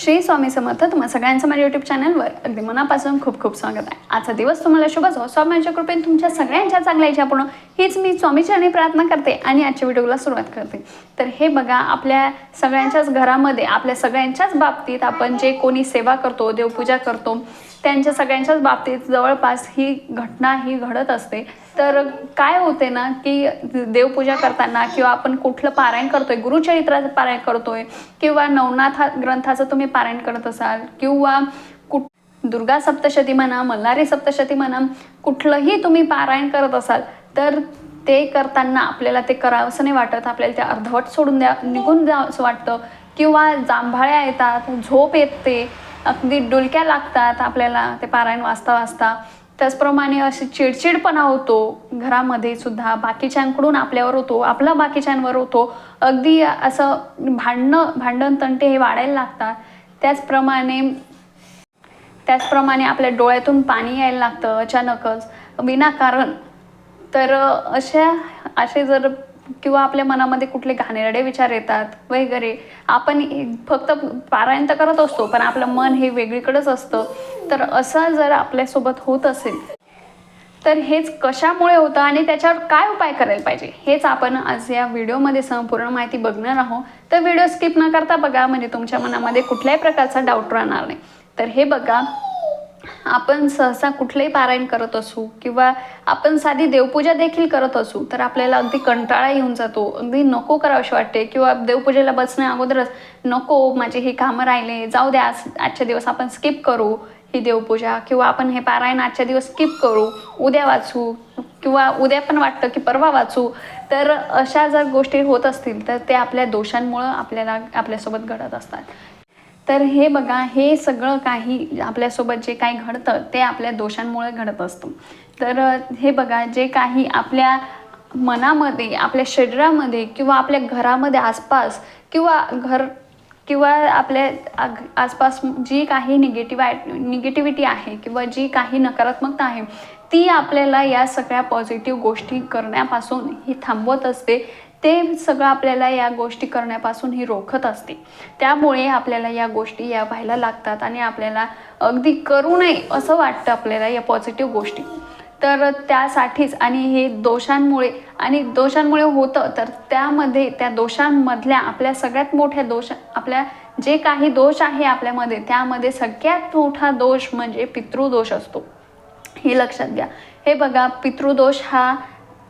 श्री स्वामी समर्थ तुम्हा सगळ्यांचं माझ्या युट्यूब चॅनलवर अगदी मनापासून खूप खूप स्वागत आहे. आजचा दिवस तुम्हाला शुभ जाओ स्वामीच्या कृपेने तुमच्या सगळ्यांच्या चांगल्या इच्छा पूर्ण हीच मी स्वामीचरणी प्रार्थना करते आणि आजच्या व्हिडिओला सुरुवात करते. तर हे बघा आपल्या सगळ्यांच्याच घरामध्ये आपल्या सगळ्यांच्याच बाबतीत आपण जे कोणी सेवा करतो देवपूजा करतो त्यांच्या सगळ्यांच्याच बाबतीत जवळपास ही घटना ही घडत असते. तर काय होते ना की देवपूजा करताना किंवा आपण कुठलं पारायण करतोय गुरुचरित्राचं पारायण करतोय किंवा नवनाथ ग्रंथाचं तुम्ही पारायण करत असाल किंवा कुठ दुर्गा सप्तशती म्हणा मल्हारी सप्तशती म्हणा कुठलंही तुम्ही पारायण करत असाल तर ते करताना आपल्याला ते करावंसं नाही वाटत. आपल्याला ते अर्धवट सोडून द्या निघून जावंसं वाटतं. किंवा जांभाळ्या येतात झोप येते. अगदी डुलक्या लागतात आपल्याला ते पारायण वाचता वाचता. त्याचप्रमाणे अशी चिडचिडपणा होतो. घरामध्ये सुद्धा बाकीच्यांकडून आपल्यावर होतो आपला बाकीच्यांवर होतो. अगदी असं भांडणं भांडण तंटे हे वाढायला लागतात. त्याचप्रमाणे त्याचप्रमाणे आपल्या डोळ्यातून पाणी यायला लागतं अचानकच. विनाकारण. तर अशा असे जर किंवा आपल्या मनामध्ये कुठले घाणेरडे विचार येतात वगैरे. आपण फक्त पारायण तर करत असतो पण आपलं मन हे वेगळीकडंच असतं. तर असं जर आपल्यासोबत होत असेल तर हेच कशामुळे होतं आणि त्याच्यावर काय उपाय करायला पाहिजे? हेच आपण आज या व्हिडिओमध्ये संपूर्ण माहिती बघणार आहोत. तर व्हिडिओ स्किप न करता बघा म्हणजे तुमच्या मनामध्ये कुठल्याही प्रकारचा डाऊट राहणार नाही. तर हे बघा आपण सहसा कुठलंही पारायण करत असू किंवा आपण साधी देवपूजा देखील करत असू तर आपल्याला अगदी कंटाळा येऊन जातो. अगदी नको करावशी वाटते किंवा देवपूजेला बसण्या अगोदरच नको माझे हे कामं राहिले जाऊ द्या आज आजच्या दिवस आपण स्किप करू ही देवपूजा. किंवा आपण हे पारायण आजच्या दिवस स्किप करू उद्या वाचू. किंवा उद्या पण वाटतं की परवा वाचू. तर अशा जर गोष्टी होत असतील तर ते आपल्या दोषांमुळं आपल्याला आपल्यासोबत घडत असतात. तर हे बघा हे सगळं काही आपल्यासोबत जे काही घडतं ते आपल्या दोषांमुळे घडत असतं. तर हे बघा जे काही आपल्या मनामध्ये आपल्या शरीरामध्ये किंवा आपल्या घरामध्ये आसपास किंवा घर किंवा आपल्या आसपास जी काही निगेटिव्ह आहे निगेटिव्हिटी आहे किंवा जी काही नकारात्मकता आहे ती आपल्याला या सगळ्या पॉझिटिव्ह गोष्टी करण्यापासून ही थांबवत असते. ते सगळं आपल्याला या गोष्टी करण्यापासून ही रोखत असते. त्यामुळे आपल्याला या गोष्टी या व्हायला लागतात आणि आपल्याला अगदी करू नये असं वाटतं आपल्याला या पॉझिटिव्ह गोष्टी. तर त्यासाठीच आणि हे दोषांमुळे आणि दोषांमुळे होतं तर त्यामध्ये त्या दोषांमधल्या आपल्या सगळ्यात मोठ्या दोष आपल्या जे काही दोष आहे आपल्यामध्ये त्यामध्ये सगळ्यात मोठा दोष म्हणजे पितृदोष असतो. हे लक्षात घ्या. हे बघा पितृदोष हा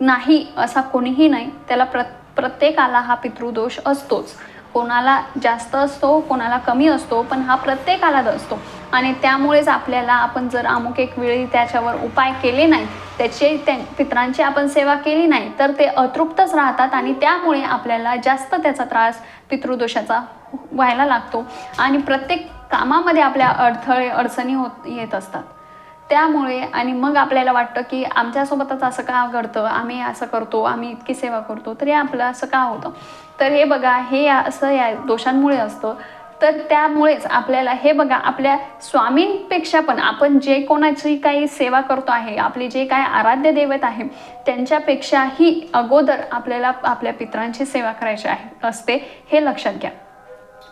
नाही असा कोणीही नाही. त्याला प्र प्रत्येकाला हा पितृदोष असतोच. कोणाला जास्त असतो कोणाला कमी असतो पण हा प्रत्येकालाच असतो. आणि त्यामुळेच आपल्याला आपण जर अमुक एक वेळी त्याच्यावर उपाय केले नाही त्याचे त्या पित्रांची आपण सेवा केली नाही तर ते अतृप्तच राहतात आणि त्यामुळे आपल्याला जास्त त्याचा त्रास पितृदोषाचा व्हायला लागतो. आणि प्रत्येक कामामध्ये आपल्या अडथळे अडचणी होत येत असतात. त्यामुळे आणि मग आपल्याला वाटतं की आमच्यासोबतच असं का घडतं? आम्ही असं करतो आम्ही इतकी सेवा करतो. तरी आपलं असं का होतं? तर हे बघा हे या- असं या दोषांमुळे असतं. तर त्यामुळेच आपल्याला हे बघा आपल्या स्वामींपेक्षा पण आपण जे कोणाची काही सेवा करतो आहे आपली जे काय आराध्य दैवत आहे त्यांच्यापेक्षाही अगोदर आपल्याला आपल्या पित्रांची सेवा करायची आहे असते हे लक्षात घ्या.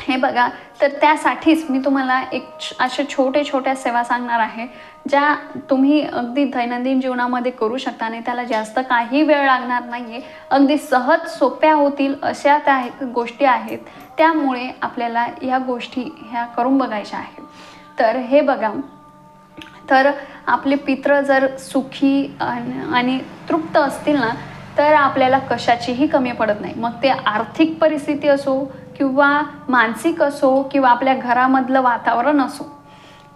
हे बघा तर त्यासाठीच मी तुम्हाला एक अशा छोटे छोट्या सेवा सांगणार आहे ज्या तुम्ही अगदी दैनंदिन जीवनामध्ये करू शकता आणि त्याला जास्त काही वेळ लागणार नाही आहे अगदी सहज सोप्या होतील अशा त्या गोष्टी आहेत. त्यामुळे आपल्याला ह्या गोष्टी ह्या करून बघायच्या आहेत. तर हे बघा तर आपले पित्र जर सुखी आणि आणि तृप्त असतील ना तर आपल्याला कशाचीही कमी पडत नाही. मग ते आर्थिक परिस्थिती असो किंवा मानसिक असो किंवा आपल्या घरामधलं वातावरण असो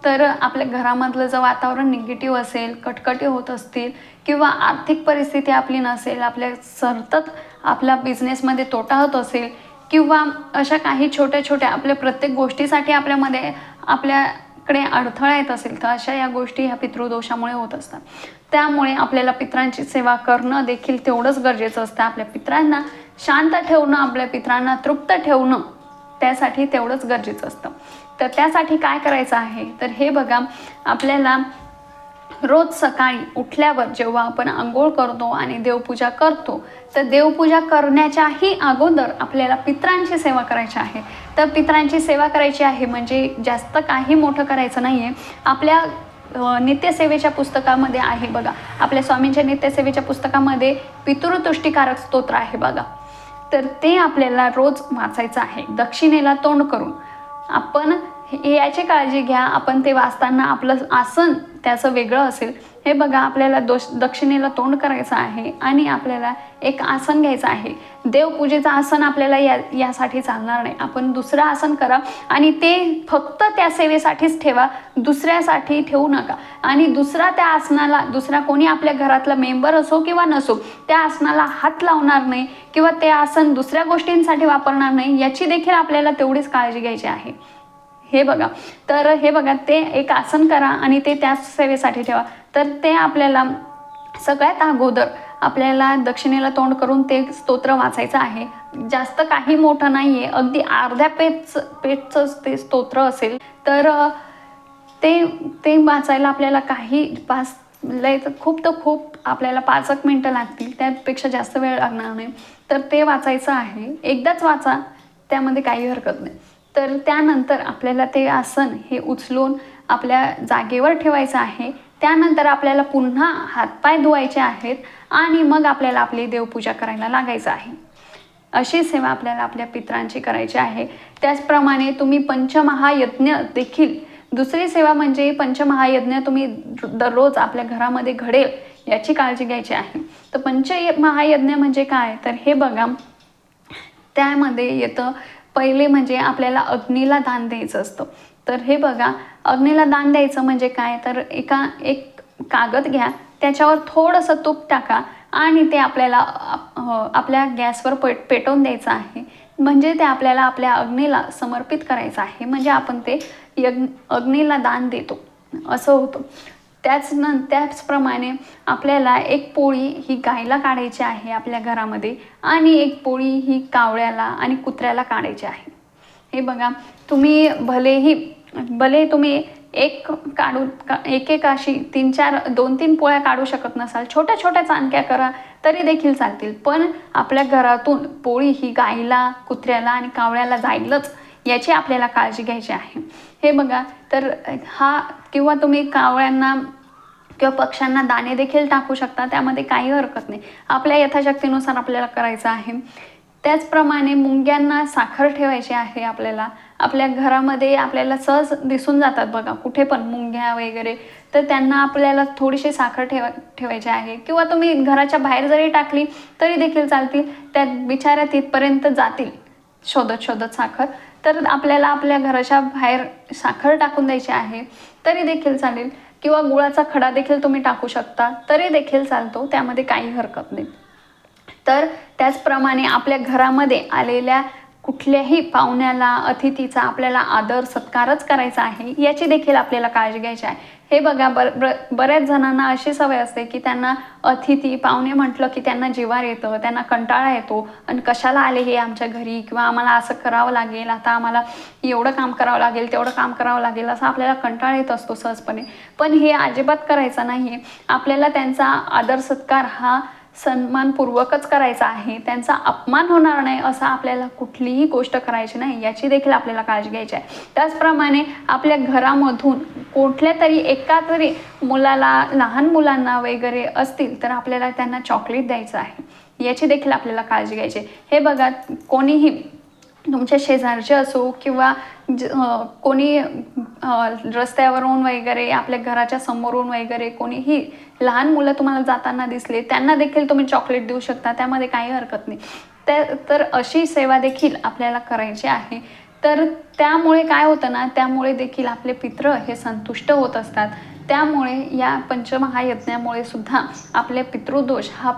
तर आपल्या घरामधलं जर वातावरण निगेटिव्ह असेल कटकटी होत असतील किंवा आर्थिक परिस्थिती आपली नसेल आपल्या सतत आपल्या बिझनेसमध्ये तोटा होत असेल किंवा अशा काही छोट्या छोट्या आपल्या प्रत्येक गोष्टीसाठी आपल्यामध्ये आपल्याकडे अडथळा येत असेल तर अशा या गोष्टी ह्या पितृदोषामुळे होत असतात. त्यामुळे आपल्याला पित्रांची सेवा करणं देखील तेवढंच गरजेचं असतं. आपल्या पित्रांना शांत ठेवणं आपल्या पित्रांना तृप्त ठेवणं त्यासाठी तेवढंच गरजेचं असतं. तर त्यासाठी काय करायचं आहे? तर हे बघा आपल्याला रोज सकाळी उठल्यावर जेव्हा आपण आंघोळ करतो आणि देवपूजा करतो तर देवपूजा करण्याच्याही अगोदर आपल्याला पित्रांची सेवा करायची आहे. तर पित्रांची सेवा करायची आहे म्हणजे जास्त काही मोठं करायचं नाही आहे आपल्या नित्यसेवेच्या पुस्तकामध्ये आहे बघा. आपल्या स्वामींच्या नित्यसेवेच्या पुस्तकामध्ये पितृतुष्टीकारक स्तोत्र आहे बघा. तर ते आपल्याला रोज वाचायचं आहे. दक्षिणेला तोंड करून. आपण याची काळजी घ्या. आपण ते वाचताना आपलं आसन त्याचं वेगळं असेल. हे बघा आपल्याला दोष दक्षिणेला तोंड करायचं आहे आणि आपल्याला एक आसन घ्यायचं आहे. देवपूजेचं आसन आपल्याला या यासाठी चालणार नाही. आपण दुसरं आसन करा आणि ते फक्त त्या सेवेसाठीच ठेवा. दुसऱ्यासाठी ठेवू नका. आणि दुसरा त्या आसनाला दुसरा कोणी आपल्या घरातला मेंबर असो किंवा नसो त्या आसनाला हात लावणार नाही किंवा ते आसन दुसऱ्या गोष्टींसाठी वापरणार नाही याची देखील आपल्याला तेवढीच काळजी घ्यायची आहे. हे बघा. तर हे बघा ते एक आसन करा आणि ते त्याच सेवेसाठी ठेवा. तर ते आपल्याला सगळ्यात अगोदर आपल्याला दक्षिणेला तोंड करून ते स्तोत्र वाचायचं आहे. जास्त काही मोठं नाही आहे अगदी अर्ध्या पेज पेजचं ते स्तोत्र असेल. तर ते ते वाचायला आपल्याला काही पाच लय तर खूप तर खूप आपल्याला पाच एक मिनटं लागतील त्यापेक्षा जास्त वेळ लागणार नाही. तर ते वाचायचं आहे. एकदाच वाचा त्यामध्ये काही हरकत नाही. तर त्यानंतर आपल्याला ते आसन हे उचलून आपल्या जागेवर ठेवायचं आहे. त्यानंतर आपल्याला पुन्हा हातपाय धुवायचे आहेत आणि मग आपल्याला आपली देवपूजा करायला लागायचं आहे. अशी सेवा आपल्याला आपल्या पित्रांची करायची आहे. त्याचप्रमाणे तुम्ही पंचमहायज्ञ देखील दुसरी सेवा म्हणजे पंचमहायज्ञ तुम्ही दररोज आपल्या घरामध्ये घडेल याची काळजी घ्यायची आहे. तर पंच महायज्ञ म्हणजे काय? तर हे बघा त्यामध्ये येतं पहिले म्हणजे आपल्याला अग्नीला दान द्यायचं असतं. तर हे बघा अग्नीला दान द्यायचं म्हणजे काय? तर एका एक कागद घ्या त्याच्यावर थोडंसं तूप टाका आणि ते आपल्याला आपल्या गॅसवर पेट पेटवून द्यायचं आहे. म्हणजे ते आपल्याला आपल्या अग्नीला समर्पित करायचं आहे. म्हणजे आपण ते यज्ञ अग्नीला दान देतो. असं होतं. त्याच न त्याचप्रमाणे आपल्याला एक पोळी ही गायला काढायची आहे आपल्या घरामध्ये आणि एक पोळी ही कावळ्याला आणि कुत्र्याला काढायची आहे. हे बघा तुम्ही भलेही भले तुम्ही एक काढू का एक एक अशी तीन चार दोन तीन पोळ्या काढू शकत नसाल छोट्या छोट्या चांदक्या करा तरी देखील चालतील. पण आपल्या घरातून पोळी ही गाईला कुत्र्याला आणि कावळ्याला जाईलच याची आपल्याला काळजी घ्यायची आहे. हे बघा तर हा किंवा तुम्ही कावळ्यांना किंवा पक्ष्यांना दाणे देखील टाकू शकता त्यामध्ये काही हरकत नाही. आपल्या यथाशक्तीनुसार आपल्याला करायचं आहे. त्याचप्रमाणे मुंग्यांना साखर ठेवायची आहे आपल्याला. आपल्या घरामध्ये आपल्याला सहज दिसून जातात बघा कुठे पण मुंग्या वगैरे. तर त्यांना आपल्याला थोडीशी साखर ठेवा ठेवायची आहे. किंवा तुम्ही घराच्या बाहेर जरी टाकली तरी देखील चालतील. त्या बिचाऱ्या तिथपर्यंत जातील शोधत शोधत साखर. तर आपल्याला आपल्या घराच्या बाहेर साखर टाकून द्यायची आहे तरी देखील चालेल. किंवा गुळाचा खडा देखील तुम्ही टाकू शकता तरी देखील चालतो त्यामध्ये काही हरकत नाही. तर त्याचप्रमाणे आपल्या घरामध्ये आलेल्या कुठल्याही पाहुण्याला अतिथीचा आपल्याला आदर सत्कारच करायचा आहे याची देखील आपल्याला काळजी घ्यायची आहे. हे बघा बर बऱ्याच जणांना अशी सवय असते की त्यांना अतिथी पाहुणे म्हटलं की त्यांना जिवार येतं त्यांना कंटाळा येतो. आणि कशाला आले हे आमच्या घरी? किंवा आम्हाला असं करावं लागेल आता आम्हाला एवढं काम करावं लागेल तेवढं काम करावं लागेल असं आपल्याला कंटाळा येत असतो सहजपणे. पण हे अजिबात करायचं नाही आपल्याला त्यांचा आदर सत्कार हा सन्मानपूर्वकच करायचा आहे त्यांचा अपमान होणार नाही असं आपल्याला कुठलीही गोष्ट करायची नाही याची देखील आपल्याला काळजी घ्यायची आहे त्याचप्रमाणे आपल्या घरामधून कुठल्या तरी एका तरी मुलाला लहान मुलांना वगैरे असतील तर आपल्याला त्यांना चॉकलेट द्यायचं आहे याची देखील आपल्याला काळजी घ्यायची आहे. हे बघा कोणीही तुमच्या शेजारचे असो किंवा ज कोणी रस्त्यावरून वगैरे आपल्या घराच्या समोरून वगैरे कोणीही लहान मुलं तुम्हाला जाताना दिसले त्यांना देखील तुम्ही चॉकलेट देऊ शकता त्यामध्ये काही हरकत नाही. त्या तर अशी सेवा देखील आपल्याला करायची आहे. तर त्यामुळे काय होतं ना त्यामुळे देखील आपले पित्र हे संतुष्ट होत असतात. त्यामुळे या पंचमहायज्ञामुळे सुद्धा आपले पितृदोष हा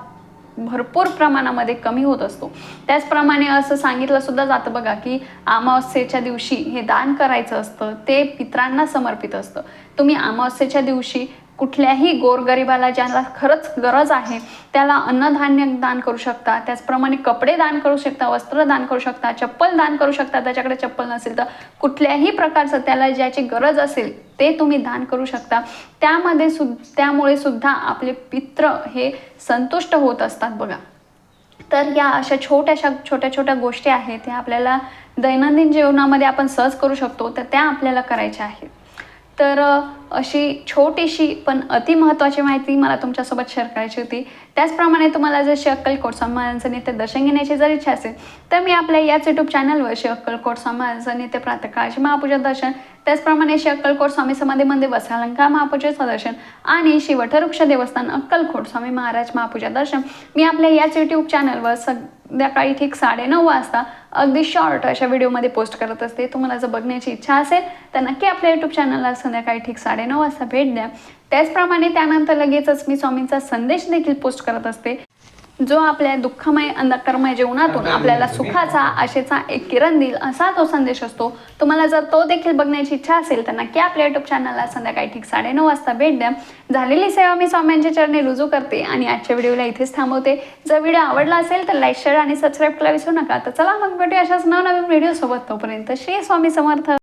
भरपूर प्रमाणामध्ये कमी होत असतो. त्याचप्रमाणे असं सांगितलं सुद्धा जातं बघा की अमावस्येच्या दिवशी हे दान करायचं असतं ते पित्रांना समर्पित असतं. तुम्ही अमावस्येच्या दिवशी कुठल्याही गोरगरिबाला ज्याला खरंच गरज आहे त्याला अन्नधान्य दान करू शकता. त्याचप्रमाणे कपडे दान करू शकता वस्त्र दान करू शकता चप्पल दान करू शकता. त्याच्याकडे चप्पल नसेल तर कुठल्याही प्रकारचं त्याला ज्याची गरज असेल ते तुम्ही दान करू शकता. त्यामध्ये सु त्यामुळे सुद्धा आपले पित्र हे संतुष्ट होत असतात बघा. तर या अशा छोट्याशा छोट्या छोट्या गोष्टी आहेत ह्या आपल्याला दैनंदिन जीवनामध्ये आपण सहज करू शकतो तर त्या आपल्याला करायच्या आहेत. तर अशी छोटीशी पण अति महत्त्वाची माहिती मला तुमच्यासोबत शेअर करायची होती. त्याचप्रमाणे तुम्हाला जर श्री अक्कलकोट स्वामीचं नित्य दर्शन घेण्याची जर इच्छा असेल तर मी आपल्या याच यूट्यूब चॅनलवर श्री अक्कलकोट स्वामीचं महाराजांचं नित्य महापूजा दर्शन त्याचप्रमाणे श्री अक्कलकोट स्वामी समाधी मंदिर वसालंका महापूजेचं दर्शन आणि श्री वृक्ष देवस्थान अक्कलकोट स्वामी महाराज महापूजा दर्शन मी आपल्या याच यूट्यूब चॅनलवर सग संध्याकाळी ठीक साडेनऊ वाजता अगदी शॉर्ट अशा व्हिडिओमध्ये पोस्ट करत असते. तुम्हाला जर बघण्याची इच्छा असेल तर नक्की आपल्या यूट्यूब चॅनलला संध्याकाळी ठीक साडेनऊ वाजता भेट द्या. त्याचप्रमाणे त्यानंतर लगेचच मी स्वामींचा संदेश देखील पोस्ट करत असते. जो आपल्या दुःखमय अंधकरमय जीवनातून आपल्याला सुखाचा आशेचा एक किरण देईल असा तो संदेश असतो. तुम्हाला जर तो देखील बघण्याची इच्छा असेल तर नक्की आपल्या युट्यूब चॅनलला संध्याकाळी ठीक साडेनऊ वाजता भेट द्या. झालेली सेवा मी स्वामींच्या चरणी रुजू करते आणि आजच्या व्हिडिओला इथेच थांबवते. जर व्हिडिओ आवडला असेल तर लाईक शेअर आणि सबस्क्राईब करायला विसरू नका. तर चला मग भेटूया अशाच नवनवीन व्हिडिओ सोबत तोपर्यंत श्री स्वामी समर्थ.